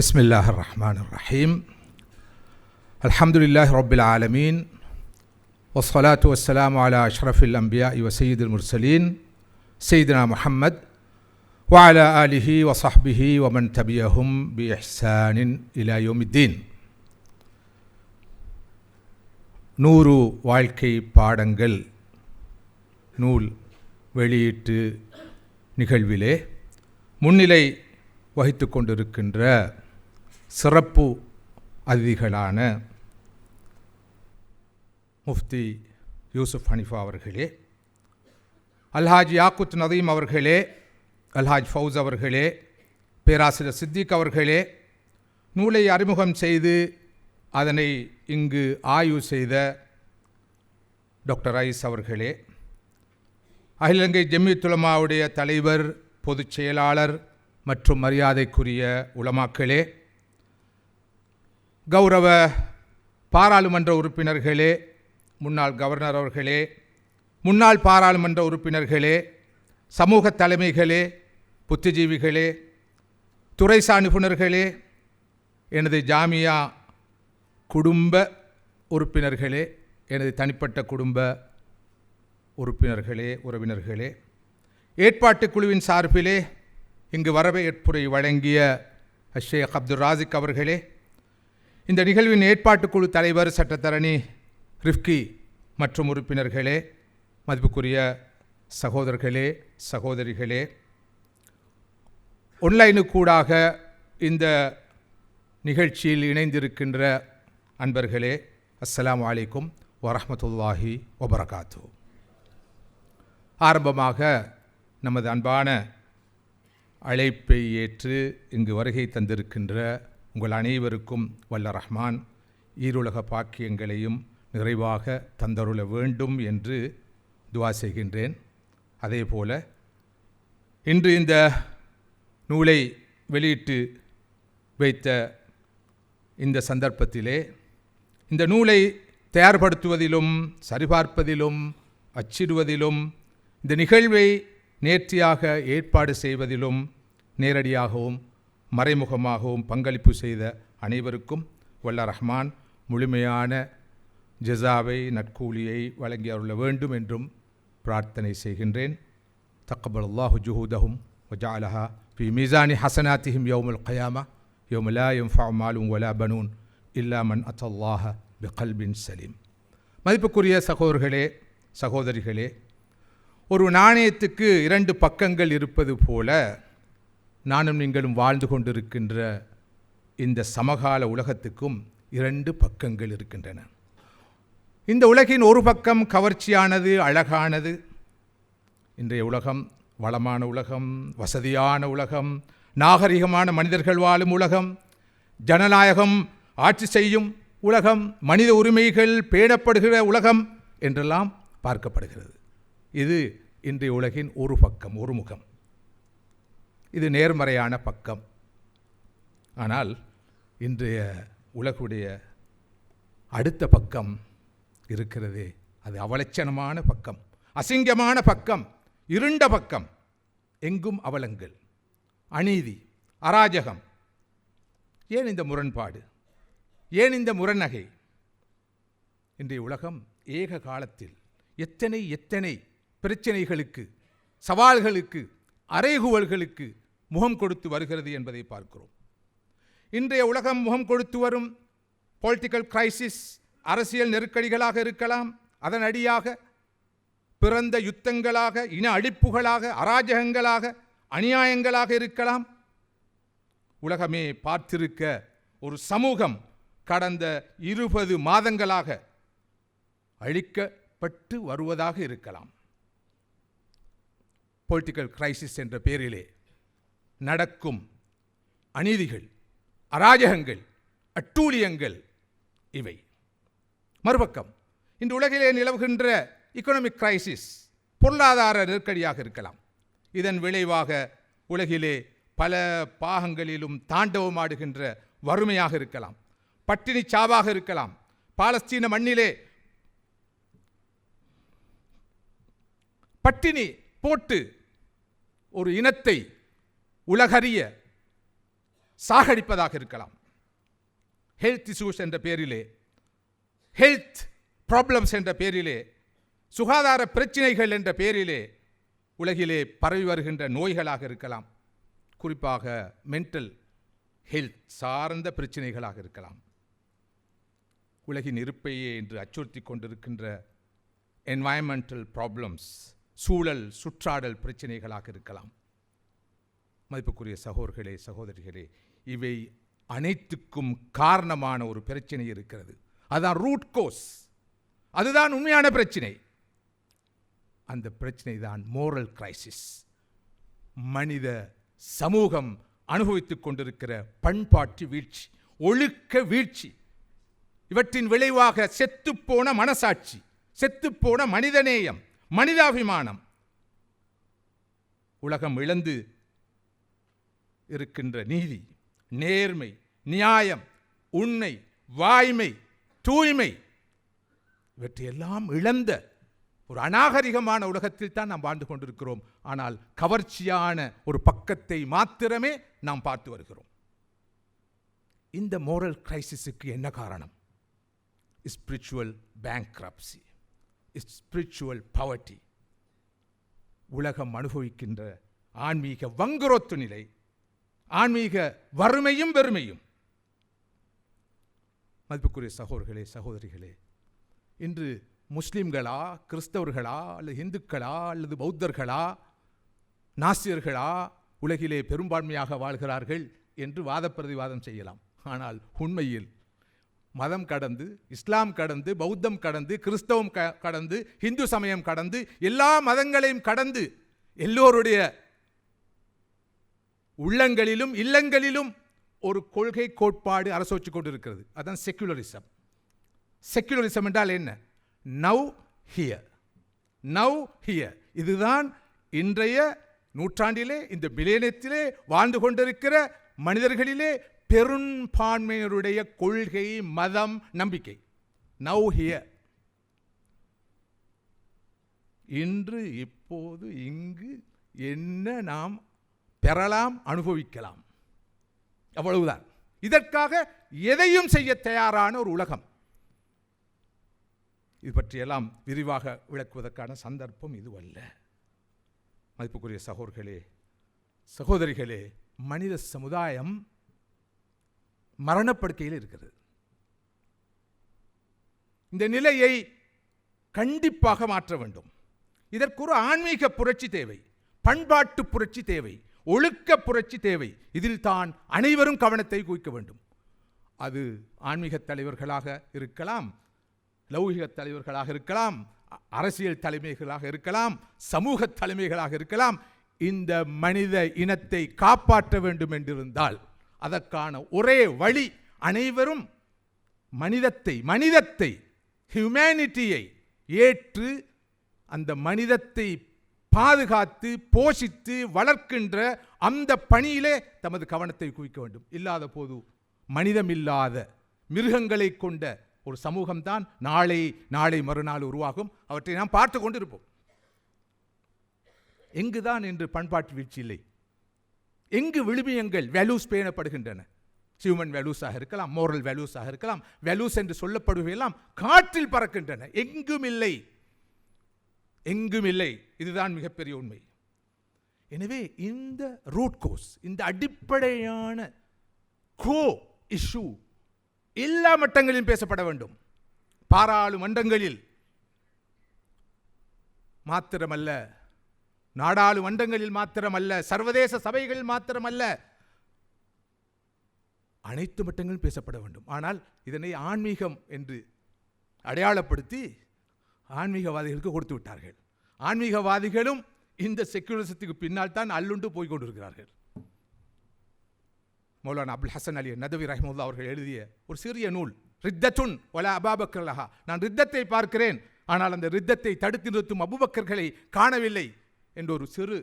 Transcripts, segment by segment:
بسم الله الرحمن الرحيم الحمد لله رب العالمين والصلاة والسلام على أشرف الأنبياء وسيد المرسلين سيدنا محمد وعلى آله وصحبه ومن تبعهم بإحسان إلى يوم الدين நூறு வாழ்க்கை பாடங்கள் நூல் வெளியீட்டு நிகழ்விலே முன்னிலை வகித்து கொண்டிருக்கின்ற சிறப்பு அதிதிகளான முஃப்தி யூசுப் ஹனிஃபா அவர்களே அல்ஹாஜ் யாக்குத் நதீம் அவர்களே அல்ஹாஜ் ஃபவுஸ் அவர்களே பேராசிரியர் சித்திக் அவர்களே நூலை அறிமுகம் செய்து அதனை இங்கு ஆய்வு செய்த டாக்டர் ஐஸ் அவர்களே அகில இலங்கை தலைவர் பொதுச் செயலாளர் மற்றும் மரியாதைக்குரிய உலமாக்களே கௌரவ பாராளுமன்ற உறுப்பினர்களே முன்னாள் கவர்னர் அவர்களே முன்னாள் பாராளுமன்ற உறுப்பினர்களே சமூக தலைமைகளே புத்திஜீவிகளே துறைசா நிபுணர்களே எனது ஜாமியா குடும்ப உறுப்பினர்களே எனது தனிப்பட்ட குடும்ப உறுப்பினர்களே உறவினர்களே ஏற்பாட்டு குழுவின் சார்பிலே இங்கு வரவேற்புரை வழங்கிய ஷேக் அப்துல் ராசிக் அவர்களே இந்த நிகழ்வின் ஏற்பாட்டுக்குழு தலைவர் சட்டத்தரணி ரிஃப்கி மற்றும் உறுப்பினர்களே மதிப்புக்குரிய சகோதரர்களே சகோதரிகளே ஒன்லைனுக்கூடாக இந்த நிகழ்ச்சியில் இணைந்திருக்கின்ற அன்பர்களே அஸ்லாம் வலைக்கும் வரமத்துல்லாஹி வபரகாத்து ஆரம்பமாக நமது அன்பான அழைப்பை ஏற்று இங்கு வருகை தந்திருக்கின்ற உங்கள் அனைவருக்கும் வல்ல ரஹ்மான் ஈருலக பாக்கியங்களையும் நிறைவாக தந்தருள வேண்டும் என்று துவா செய்கின்றேன். அதே போல இன்று இந்த நூலை வெளியிட்டு வைத்த இந்த சந்தர்ப்பத்திலே இந்த நூலை தயார்படுத்துவதிலும் சரிபார்ப்பதிலும் அச்சிடுவதிலும் இந்த நிகழ்வை நேர்த்தியாக ஏற்பாடு செய்வதிலும் நேரடியாகவும் மறைமுகமாகவும் பங்களிப்பு செய்த அனைவருக்கும் வல்ல ரஹ்மான் முழுமையான ஜஸாவை நட்கூலியை வழங்கி அருள வேண்டும் என்றும் பிரார்த்தனை செய்கின்றேன். தக்கபல்லாஹு ஜுஹூதஹும் வஜாலஹா ஃபி மீசானி ஹசனாத்திஹிம் யௌமுல் கயாமா. யௌம எம் யன்ஃபா வலா பனூன் இல்லா மன் அத்தல்லாஹ பிகல்பின் சலீம். மதிப்புக்குரிய சகோதரர்களே சகோதரிகளே ஒரு நாணயத்துக்கு இரண்டு பக்கங்கள் இருப்பது போல நானும் நீங்களும் வாழ்ந்து கொண்டிருக்கின்ற இந்த சமகால உலகத்துக்கும் இரண்டு பக்கங்கள் இருக்கின்றன. இந்த உலகின் ஒரு பக்கம் கவர்ச்சியானது அழகானது. இன்றைய உலகம் வளமான உலகம் வசதியான உலகம் நாகரிகமான மனிதர்கள் வாழும் உலகம் ஜனநாயகம் ஆட்சி செய்யும் உலகம் மனித உரிமைகள் பேணப்படுகிற உலகம் என்றெல்லாம் பார்க்கப்படுகிறது. இது இன்றைய உலகின் ஒரு பக்கம் ஒரு முகம். இது நேர்மறையான பக்கம். ஆனால் இன்றைய உலகுடைய அடுத்த பக்கம் இருக்கிறதே அது அவலட்சணமான பக்கம் அசிங்கமான பக்கம் இருண்ட பக்கம் எங்கும் அவலங்கள் அநீதி அராஜகம். ஏன் இந்த முரண்பாடு? ஏன் இந்த முரணகை இன்றைய உலகம் ஏக காலத்தில் எத்தனை எத்தனை பிரச்சனைகளுக்கு சவால்களுக்கு அறைகுவல்களுக்கு முகம் கொடுத்து வருகிறது என்பதை பார்க்கிறோம். இன்றைய உலகம் முகம் கொடுத்து வரும் பொலிட்டிக்கல் கிரைசிஸ் அரசியல் நெருக்கடிகளாக இருக்கலாம் அதன் அடியாக பிறந்த யுத்தங்களாக இன அழிப்புகளாக அராஜகங்களாக அநியாயங்களாக இருக்கலாம். உலகமே பார்த்திருக்க ஒரு சமூகம் கடந்த இருபது மாதங்களாக அழிக்கப்பட்டு வருவதாக இருக்கலாம். பொலிட்டிக்கல் கிரைசிஸ் என்ற பெயரிலே நடக்கும். அநீதிகள் அராஜகங்கள் அட்டூழியங்கள் இவை. மறுபக்கம் இன்று உலகிலே நிலவுகின்ற இக்கனாமிக் கிரைசிஸ் பொருளாதார நெருக்கடியாக இருக்கலாம். இதன் விளைவாக உலகிலே பல பாகங்களிலும் தாண்டவமாடுகின்ற வறுமையாக இருக்கலாம். பட்டினி சாவாக இருக்கலாம். பாலஸ்தீன மண்ணிலே பட்டினி போட்டு ஒரு இனத்தை உலகறிய சாகடிப்பதாக இருக்கலாம். ஹெல்த் இஷ்யூஸ் என்ற பேரிலே ஹெல்த் ப்ராப்ளம்ஸ் என்ற பேரிலே சுகாதார பிரச்சினைகள் என்ற பேரிலே உலகிலே பரவி வருகின்ற நோய்களாக இருக்கலாம். குறிப்பாக மென்டல் ஹெல்த் சார்ந்த பிரச்சினைகளாக இருக்கலாம். உலகின் இருப்பையே என்று அச்சுறுத்தி கொண்டிருக்கின்ற என்வாயன்மெண்டல் ப்ராப்ளம்ஸ் சூழல் சுற்றாடல் பிரச்சினைகளாக இருக்கலாம். மதிப்புக்குரிய சகோதர்களே சகோதரிகளே இவை அனைத்துக்கும் காரணமான ஒரு பிரச்சனை இருக்கிறது. அதுதான் ரூட் கோஸ் அதுதான் உண்மையான பிரச்சனை. அந்த பிரச்சனை தான் மோரல் கிரைசிஸ் மனித சமூகம் அனுபவித்துக் கொண்டிருக்கிற பண்பாட்டு வீழ்ச்சி ஒழுக்க வீழ்ச்சி. இவற்றின் விளைவாக செத்துப்போன மனசாட்சி செத்துப்போன மனிதநேயம் மனிதாபிமானம். உலகம் இழந்து இருக்கின்ற நீதி நேர்மை நியாயம் உண்மை வாய்மை தூய்மை இவற்றையெல்லாம் இழந்த ஒரு அநாகரிகமான உலகத்தில் தான் நாம் வாழ்ந்து கொண்டிருக்கிறோம். ஆனால் கவர்ச்சியான ஒரு பக்கத்தை மாத்திரமே நாம் பார்த்து வருகிறோம். இந்த மோரல் கிரைசிஸுக்கு என்ன காரணம்? ஸ்பிரிச்சுவல் பேங்க்ரப்சி ஸ்பிரிச்சுவல் பவர்ட்டி உலகம் அனுபவிக்கின்ற ஆன்மீக வங்குரோத்து நிலை ஆன்மீக வறுமையும் வெறுமையும். மதிப்புக்குரிய சகோதரர்களே சகோதரிகளே இன்று முஸ்லீம்களா கிறிஸ்தவர்களா அல்லது இந்துக்களா அல்லது பௌத்தர்களா நாசியர்களா உலகிலே பெரும்பான்மையாக வாழ்கிறார்கள் என்று வாத பிரதிவாதம் செய்யலாம். ஆனால் உண்மையில் மதம் கடந்து இஸ்லாம் கடந்து பௌத்தம் கடந்து கிறிஸ்தவம் க கடந்து இந்து சமயம் கடந்து எல்லா மதங்களையும் கடந்து எல்லோருடைய உள்ளங்களிலும் இல்லங்களிலும் ஒரு கொள்கை கோட்பாடு அரசு வச்சு கொண்டிருக்கிறது. அதான் செக்குலரிசம் செக்குலரிசம் என்றால் என்ன? நவ் ஹியர் நவ் ஹியர் இதுதான் இன்றைய நூற்றாண்டிலே இந்த மிலேனியத்திலே வாழ்ந்து கொண்டிருக்கிற மனிதர்களிலே பெரும்பான்மையினருடைய கொள்கை மதம் நம்பிக்கை. நவ் ஹியர் இன்று இப்போது இங்கு என்ன நாம் பெறலாம் அனுபவிக்கலாம். அவ்வளவுதான். இதற்காக எதையும் செய்ய தயாரான ஒரு உலகம். இது பற்றியெல்லாம் விரிவாக விளக்குவதற்கான சந்தர்ப்பம் இதுவல்ல. மதிப்புக்குரிய சகோதர்களே சகோதரிகளே மனித சமுதாயம் மரணப்படுக்கையில் இருக்கிறது. இந்த நிலையை கண்டிப்பாக மாற்ற வேண்டும். இதற்கு ஒரு ஆன்மீக புரட்சி தேவை பண்பாட்டு புரட்சி தேவை. ஒழுக்க புரட்சி தேவை. இதில் தான் அனைவரும் கவனத்தை குவிக்க வேண்டும். அது ஆன்மீக தலைவர்களாக இருக்கலாம் லௌகிக தலைவர்களாக இருக்கலாம் அ- அரசியல் தலைமைகளாக இருக்கலாம் சமூக தலைமைகளாக இருக்கலாம். இந்த மனித இனத்தை காப்பாற்ற வேண்டும் என்றிருந்தால் அதற்கான ஒரே வழி அனைவரும் மனிதத்தை மனிதத்தை ஹியூமனிட்டியை ஏற்று அந்த மனிதத்தை பாதுகாத்து போஷித்து வளர்க்கின்ற அந்த பணியிலே தமது கவனத்தை குவிக்க வேண்டும். இல்லாத போது மனிதமில்லாத மிருகங்களை கொண்ட ஒரு சமூகம்தான் நாளை நாளை மறுநாள் உருவாகும். அவற்றை நாம் பார்த்து கொண்டிருப்போம். எங்குதான் என்று பண்பாட்டு வீழ்ச்சி இல்லை? எங்கு விழுமியங்கள் வேல்யூஸ் பேணப்படுகின்றன? ஹியூமன் வேல்யூஸாக இருக்கலாம் மோரல் வேல்யூஸாக இருக்கலாம் வேல்யூஸ் என்று சொல்லப்படுவையெல்லாம் காற்றில் பறக்கின்றன. எங்கும் இல்லை எங்கும் இல்லை. இதுதான் மிகப்பெரிய உண்மை. எனவே இந்த ரூட் கோஸ் இந்த அடிப்படையான கோ இஷ்யூ எல்லா மட்டங்களிலும் பேசப்பட வேண்டும். பாராளுமன்றங்களில் மாத்திரமல்ல நாடாளுமன்றங்களில் மாத்திரமல்ல சர்வதேச சபைகளில் மாத்திரமல்ல. அனைத்து மட்டங்களும் பேசப்பட வேண்டும். ஆனால் இதனை ஆன்மீகம் என்று அடையாளப்படுத்தி ஆன்மீகவாதிகளுக்கு கொடுத்து விட்டார்கள். ஆன்மீகவாதிகளும் இந்த செக்குலரிசத்துக்கு பின்னால் தான் அல்லுண்டு போய் கொண்டிருக்கிறார்கள். மௌலானா அபுல் ஹசன் அலி நதவி ரஹமுல்லா அவர்கள் எழுதிய ஒரு சிறிய நூல் ரித்தத்துன் ஒல அபாபக்கர்லஹா நான் ரித்தத்தை பார்க்கிறேன் ஆனால் அந்த ரித்தத்தை தடுத்து நிறுத்தும் அபுபக்கர்களை காணவில்லை என்ற ஒரு சிறு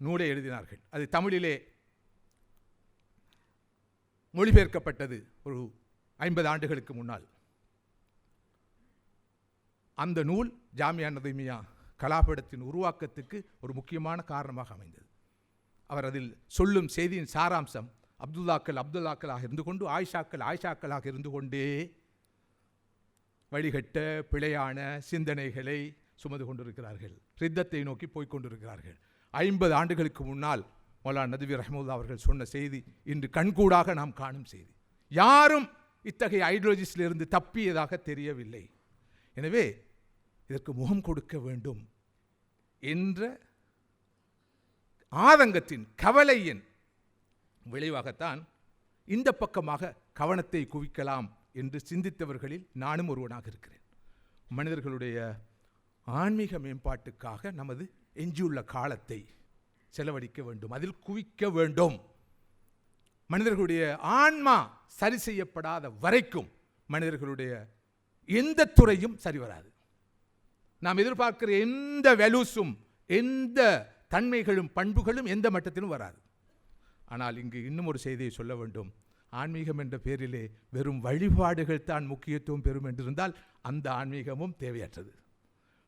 நூலை எழுதினார்கள். அது தமிழிலே மொழிபெயர்க்கப்பட்டது ஒரு ஐம்பது ஆண்டுகளுக்கு முன்னால். அந்த நூல் ஜாமியா நதிமியா கலாபடத்தின் உருவாக்கத்துக்கு ஒரு முக்கியமான காரணமாக அமைந்தது. அவர் அதில் சொல்லும் செய்தியின் சாராம்சம் அப்துல்லாக்கள் அப்துல்லாக்களாக இருந்து கொண்டு ஆயிஷாக்கள் ஆயிஷாக்களாக இருந்து கொண்டே வழிகட்ட பிழையான சிந்தனைகளை சுமந்து கொண்டிருக்கிறார்கள். ரித்தத்தை நோக்கி போய்க் கொண்டிருக்கிறார்கள். ஐம்பது ஆண்டுகளுக்கு முன்னால் மௌலான் நதுவி ரஹமுல்லா அவர்கள் சொன்ன செய்தி இன்று கண்கூடாக நாம் காணும் செய்தி. யாரும் இத்தகைய ஐடியாலஜிஸிலிருந்து தப்பியதாக தெரியவில்லை. எனவே இதற்கு முகம் கொடுக்க வேண்டும் என்ற ஆதங்கத்தின் கவலையின் விளைவாகத்தான் இந்த பக்கமாக கவனத்தை குவிக்கலாம் என்று சிந்தித்தவர்களில் நானும் ஒருவனாக இருக்கிறேன். மனிதர்களுடைய ஆன்மீக மேம்பாட்டுக்காக நமது எஞ்சியுள்ள காலத்தை செலவழிக்க வேண்டும் அதில் குவிக்க வேண்டும். மனிதர்களுடைய ஆன்மா சரி செய்யப்படாத வரைக்கும் மனிதர்களுடைய எந்த துறையும் சரி வராது. நாம் எதிர்பார்க்கிற எந்த வெலுசும் எந்த தன்மைகளும் பண்புகளும் எந்த மட்டத்திலும் வராது. ஆனால் இங்கு இன்னும் ஒரு செய்தியை சொல்ல வேண்டும். ஆன்மீகம் என்ற பேரிலே வெறும் வழிபாடுகள் தான் முக்கியத்துவம் பெறும் என்றிருந்தால் அந்த ஆன்மீகமும் தேவையற்றது.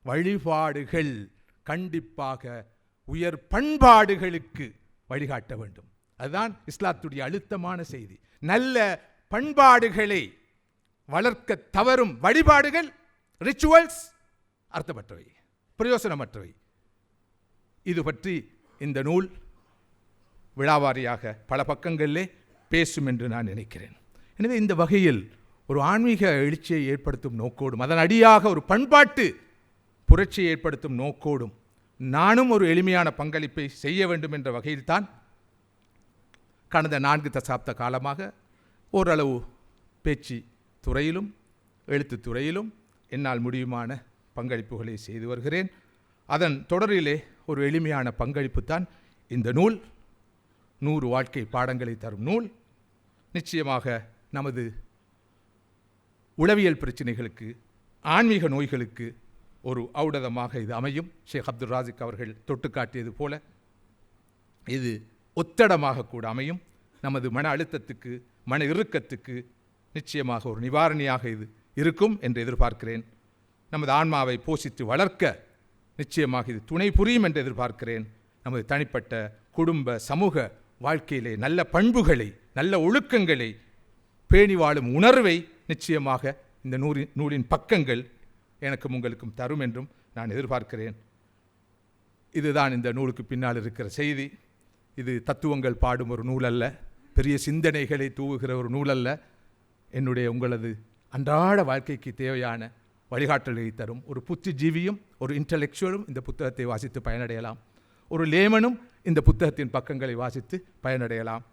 வழிபாடுகள் கண்டிப்பாக உயர் பண்பாடுகளுக்கு வழிகாட்ட வேண்டும். அதுதான் இஸ்லாத்துடைய அழுத்தமான செய்தி. நல்ல பண்பாடுகளை வளர்க்க தவறும் வழிபாடுகள் ரிச்சுவல்ஸ் அர்த்தமற்றவை பிரயோசனமற்றவை. இது பற்றி இந்த நூல் விழாவாரியாக பல பக்கங்களிலே பேசும் என்று நான் நினைக்கிறேன். எனவே இந்த வகையில் ஒரு ஆன்மீக எழுச்சியை ஏற்படுத்தும் நோக்கோடும் அதன் அடியாக ஒரு பண்பாட்டு புரட்சியை ஏற்படுத்தும் நோக்கோடும் நானும் ஒரு எளிமையான பங்களிப்பை செய்ய வேண்டும் என்ற வகையில்தான் கடந்த நான்கு தசாப்த காலமாக ஓரளவு பேச்சு துறையிலும் எழுத்து துறையிலும் என்னால் முடியுமான பங்களிப்புகளை செய்து வருகிறேன். அதன் தொடரிலே ஒரு எளிமையான பங்களிப்பு தான் இந்த நூல். நூறு வாழ்க்கை பாடங்களை தரும் நூல். நிச்சயமாக நமது உளவியல் பிரச்சனைகளுக்கு ஆன்மீக நோய்களுக்கு ஒரு ஔடதமாக இது அமையும். ஷேக் அப்துல் ராசிக் அவர்கள் தொட்டு காட்டியது போல இது ஒத்தடமாக கூட அமையும். நமது மன அழுத்தத்துக்கு மன இறுக்கத்துக்கு நிச்சயமாக ஒரு நிவாரணியாக இது இருக்கும் என்று எதிர்பார்க்கிறேன். நமது ஆன்மாவை போஷித்து வளர்க்க நிச்சயமாக இது துணை புரியும் என்று எதிர்பார்க்கிறேன். நமது தனிப்பட்ட குடும்ப சமூக வாழ்க்கையிலே நல்ல பண்புகளை நல்ல ஒழுக்கங்களை பேணி வாழும் உணர்வை நிச்சயமாக இந்த நூலின் நூலின் பக்கங்கள் எனக்கும் உங்களுக்கும் தரும் என்றும் நான் எதிர்பார்க்கிறேன். இதுதான் இந்த நூலுக்கு பின்னால் இருக்கிற செய்தி. இது தத்துவங்கள் பாடும் ஒரு நூல் அல்ல பெரிய சிந்தனைகளை தூவுகிற ஒரு நூல் அல்ல என்னுடைய உங்களது அன்றாட வாழ்க்கைக்கு தேவையான வழிகாட்டலை தரும். ஒரு புத்திஜீவியும் ஒரு இன்டலெக்சுவலும் இந்த புத்தகத்தை வாசித்து பயனடையலாம். ஒரு லேமனும் இந்த புத்தகத்தின் பக்கங்களை வாசித்து பயனடையலாம்.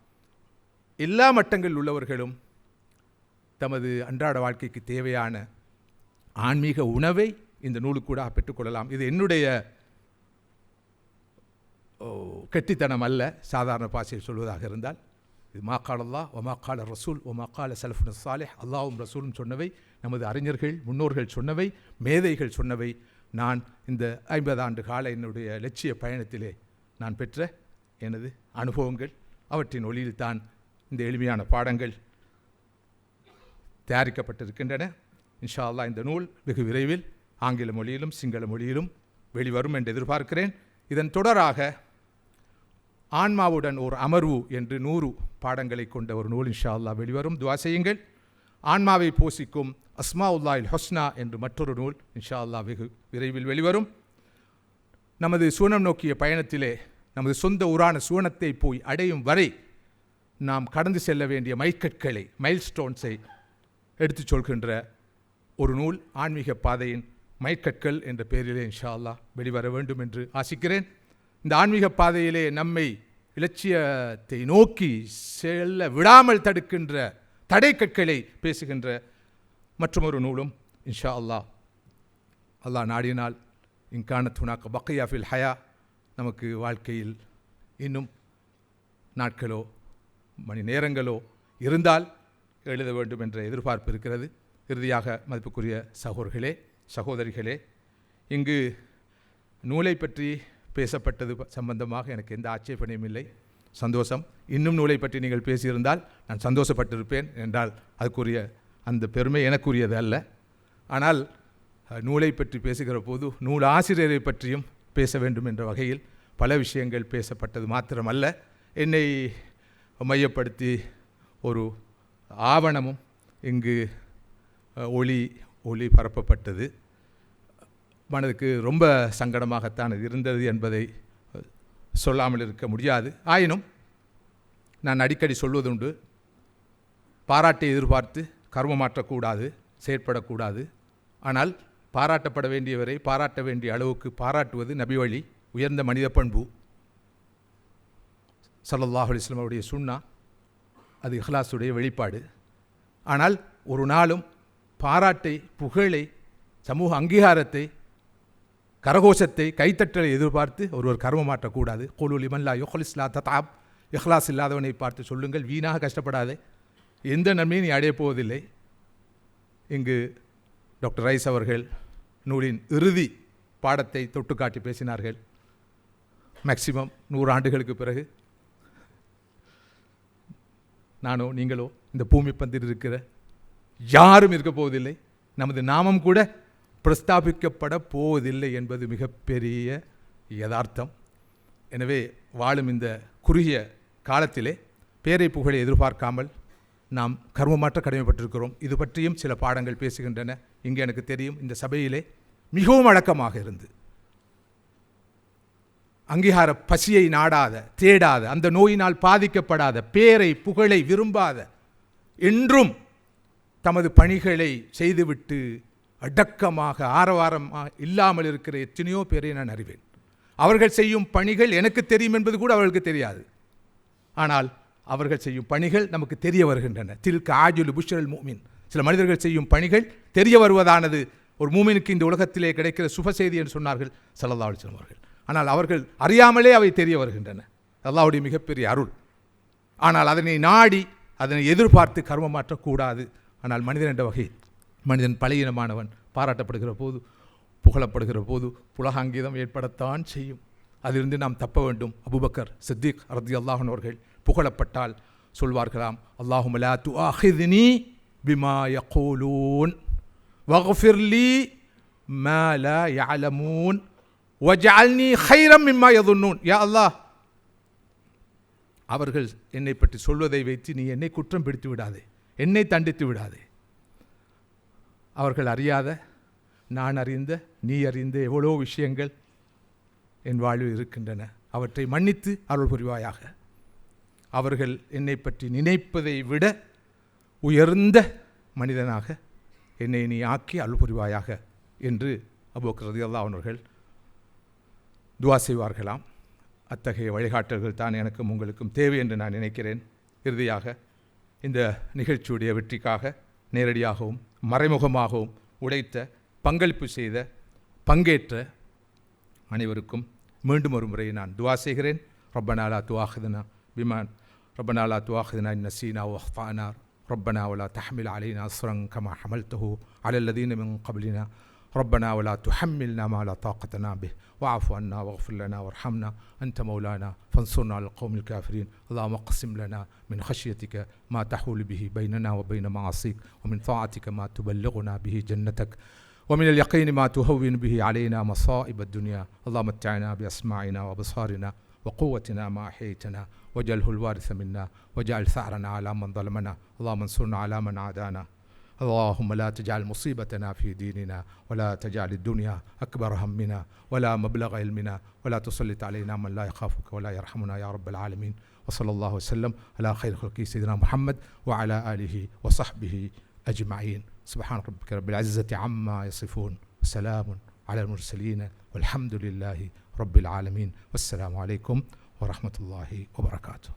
எல்லா மட்டங்களில் உள்ளவர்களும் தமது அன்றாட வாழ்க்கைக்கு தேவையான ஆன்மீக உணவை இந்த நூலுக்கூடாக பெற்றுக்கொள்ளலாம் இது என்னுடைய ஓ, கெட்டித்தனம் அல்ல சாதாரண பாசையில் சொல்வதாக இருந்தால். இது மாக்கால் அல்லாஹ் ஒமாக்கால ரசூல் ஒமாக்கால சலஃபுன் சாலிஹ். அல்லாவும் ரசூலும் சொன்னவை நமது அறிஞர்கள் முன்னோர்கள் சொன்னவை மேதைகள் சொன்னவை. நான் இந்த ஐம்பது ஆண்டு கால என்னுடைய லட்சிய பயணத்திலே நான் பெற்ற எனது அனுபவங்கள் அவற்றின் ஒளியில்தான் இந்த எளிமையான பாடங்கள் தயாரிக்கப்பட்டிருக்கின்றன. இன்ஷா அல்லாஹ் இந்த நூல் வெகு விரைவில் ஆங்கில மொழியிலும் சிங்கள மொழியிலும் வெளிவரும் என்று எதிர்பார்க்கிறேன். இதன் தொடராக ஆன்மாவுடன் ஒரு அமர்வு என்று நூறு பாடங்களை கொண்ட ஒரு நூல் இன்ஷா அல்லா வெளிவரும். துவா செய்யுங்கள். ஆன்மாவை போசிக்கும் அஸ்மா உல்லாஹில் ஹொஸ்னா என்று மற்றொரு நூல் இன்ஷா அல்லாஹ் வெகு விரைவில் வெளிவரும். நமது சுவனம் நோக்கிய பயணத்திலே நமது சொந்த ஊரான சூனத்தை போய் அடையும் வரை நாம் கடந்து செல்ல வேண்டிய மைல்கற்களை மைல்ஸ்டோன்ஸை எடுத்துச் சொல்கின்ற ஒரு நூல் ஆன்மீக பாதையின் மைக்கற்கள் என்ற பெயரிலே இன்ஷா அல்லா வெளிவர வேண்டும் என்று ஆசிக்கிறேன். இந்த ஆன்மீக பாதையிலே நம்மை இலட்சியத்தை நோக்கி செல்ல விடாமல் தடுக்கின்ற தடைக்கற்களை பேசுகின்ற மற்றொரு நூலும் இன்ஷா அல்லாஹ். அல்லாஹ் நாடினால் இன்கான துணாக்க பக்கையாஃபில் ஹயா. நமக்கு வாழ்க்கையில் இன்னும் நாட்களோ மணி நேரங்களோ இருந்தால் எழுத வேண்டும் என்ற எதிர்பார்ப்பு இருக்கிறது. இறுதியாக மதிப்புக்குரிய சகோதர்களே சகோதரிகளே இங்கு நூலை பற்றி பேசப்பட்டது சம்பந்தமாக எனக்கு எந்த ஆட்சேபனையும் இல்லை. சந்தோஷம். இன்னும் நூலை பற்றி நீங்கள் பேசியிருந்தால் நான் சந்தோஷப்பட்டிருப்பேன் என்றால் அதுக்குரிய அந்த பெருமை எனக்குரியது அல்ல. ஆனால் நூலை பற்றி பேசுகிற போது நூல் ஆசிரியரை பற்றியும் பேச வேண்டும் என்ற வகையில் பல விஷயங்கள் பேசப்பட்டது மாத்திரமல்ல. என்னை மையப்படுத்தி ஒரு ஆவணமும் இங்கு ஒளி ஒளி பரப்பப்பட்டது. மனதுக்கு ரொம்ப சங்கடமாகத்தான் அது இருந்தது என்பதை சொல்லாமல் இருக்க முடியாது. ஆயினும் நான் அடிக்கடி சொல்வதுண்டு பாராட்டை எதிர்பார்த்து கர்மம் மாற்றக்கூடாது செயற்படக்கூடாது. ஆனால் பாராட்டப்பட வேண்டியவரை பாராட்ட வேண்டிய அளவுக்கு பாராட்டுவது நபி வழி உயர்ந்த மனித பண்பு. சல்லல்லாஹ் அலைஹி அவருடைய சுண்ணா அது இஹ்லாஸுடைய வெளிப்பாடு. ஆனால் ஒரு நாளும் பாராட்டை புகழை சமூக அங்கீகாரத்தை கரகோஷத்தை கைத்தட்டலை எதிர்பார்த்து ஒருவர் கர்மம் மாற்றக்கூடாது. கோலூல் இமன்லா யுஹலிஸ்லா ததாப் இஹ்லாஸ் இல்லாதவனை பார்த்து சொல்லுங்கள் வீணாக கஷ்டப்படாதே. எந்த நன்மையும் நீ அடையப் போவதில்லை. இங்கு டாக்டர் ரைஸ் அவர்கள் நூலின் இறுதி பாடத்தை தொட்டு காட்டி பேசினார்கள். மேக்சிமம் நூறு ஆண்டுகளுக்கு பிறகு. நானோ நீங்களோ இந்த பூமி பந்தில் இருக்கிற யாரும் இருக்க போவதில்லை. நமது நாமம் கூட பிரஸ்தாபிக்கப்பட போவதில்லை என்பது மிகப்பெரிய யதார்த்தம். எனவே வாழும் இந்த குறுகிய காலத்திலே பேரை புகழை எதிர்பார்க்காமல் நாம் கர்மமாற்ற கடமைப்பட்டிருக்கிறோம். இது பற்றியும் சில பாடங்கள் பேசுகின்றன. இங்கே எனக்கு தெரியும் இந்த சபையிலே மிகவும் அடக்கமாக இருந்து. அங்கீகார பசியை நாடாத தேடாத அந்த நோயினால் பாதிக்கப்படாத பேரை புகழை விரும்பாத என்றும் தமது பணிகளை செய்துவிட்டு அடக்கமாக ஆரவாரமாக இல்லாமல் இருக்கிற எத்தனையோ பேரை நான் அறிவேன். அவர்கள் செய்யும் பணிகள் எனக்கு தெரியும் என்பது கூட அவர்களுக்கு தெரியாது. ஆனால் அவர்கள் செய்யும் பணிகள் நமக்கு தெரிய வருகின்றன. தில்க ஆஜுல் புஷரல் மூமின். சில மனிதர்கள் செய்யும் பணிகள் தெரிய வருவதானது ஒரு மூமினுக்கு இந்த உலகத்திலே கிடைக்கிற சுப செய்தி என்று சொன்னார்கள் சல்லல்லா அலிஸ்லாம் அவர்கள். ஆனால் அவர்கள் அறியாமலே அவை தெரிய வருகின்றன. அல்லாவுடைய மிகப்பெரிய அருள். ஆனால் அதனை நாடி அதனை எதிர்பார்த்து கர்மம் மாற்றக்கூடாது. ஆனால் மனிதன் என்ற வகையில் மனிதன் பழையினமானவன் பாராட்டப்படுகிற போது புகழப்படுகிற போது புலகாங்கீதம் ஏற்படத்தான் செய்யும். அதிலிருந்து நாம் தப்ப வேண்டும். அபுபக்கர் சித்திக் ரதி அல்லாஹன் அவர்கள் புகழப்பட்டால் சொல்வார்களாம் அல்லாஹுமலா து அஹிதினி பிமா யகூலூன் வக்ஃபிர்லி மேல யாலமூன் யஅலமூன் வஜஅல்னி கைரம் மிம்மா யா அல்லாஹ் அவர்கள் என்னை பற்றி சொல்வதை வைத்து நீ என்னை குற்றம் பிடித்து விடாதே என்னை தண்டித்து விடாதே. அவர்கள் அறியாத நான் அறிந்த நீ அறிந்த எவ்வளோ விஷயங்கள் என் வாழ்வில் இருக்கின்றன. அவற்றை மன்னித்து அருள் புரிவாயாக. அவர்கள் என்னை பற்றி நினைப்பதை விட உயர்ந்த மனிதனாக என்னை நீ ஆக்கி அருள் புரிவாயாக என்று அபோக்ரதி அல்லா அவர்கள் துவா செய்வார்களாம். அத்தகைய வழிகாட்டல்கள் தான் எனக்கும் உங்களுக்கும் தேவை என்று நான் நினைக்கிறேன். இறுதியாக இந்த நிகழ்ச்சியுடைய வெற்றிக்காக நேரடியாகவும் மறைமுகமாகவும் உடைத்த பங்களிப்பு செய்த பங்கேற்ற அனைவருக்கும் மீண்டும் ஒரு முறை நான் துவா செய்கிறேன். ரொப்பனாலா துவாஹதனா விமான் ரொப்பனாலா துவாஹதனா நசீனா ஒஹ்தானார் ரொப்பனா ஒலா தஹமில் அலைனா சுரங் கமா ஹமல் தஹூ அலல்லதீன கபலினா ربنا ولا تحملنا ما لا طاقة لنا به. واعف عنا واغفر لنا وارحمنا. أنت مولانا فانصرنا على القوم الكافرين. اللهم اقسم لنا من خشيتك ما تحول به بيننا وبين معاصيك ومن طاعتك ما تبلغنا به جنتك ومن اليقين ما تهون به علينا مصائب الدنيا. اللهم متعنا بأسماعنا وأبصارنا وقوتنا ما أحييتنا واجعله الوارث منا واجعل ثأرنا على من ظلمنا. اللهم انصرنا على من عادانا. اللهم لا تجعل مصيبتنا في ديننا ولا تجعل الدنيا أكبر همنا ولا مبلغ علمنا ولا تسلط علينا من لا يخافك ولا يرحمنا يا رب العالمين. وصلى الله وسلم على خير خلقه سيدنا محمد وعلى آله وصحبه أجمعين. سبحان ربك رب العزة عما يصفون. وسلام على المرسلين والحمد لله رب العالمين. والسلام عليكم ورحمة الله وبركاته.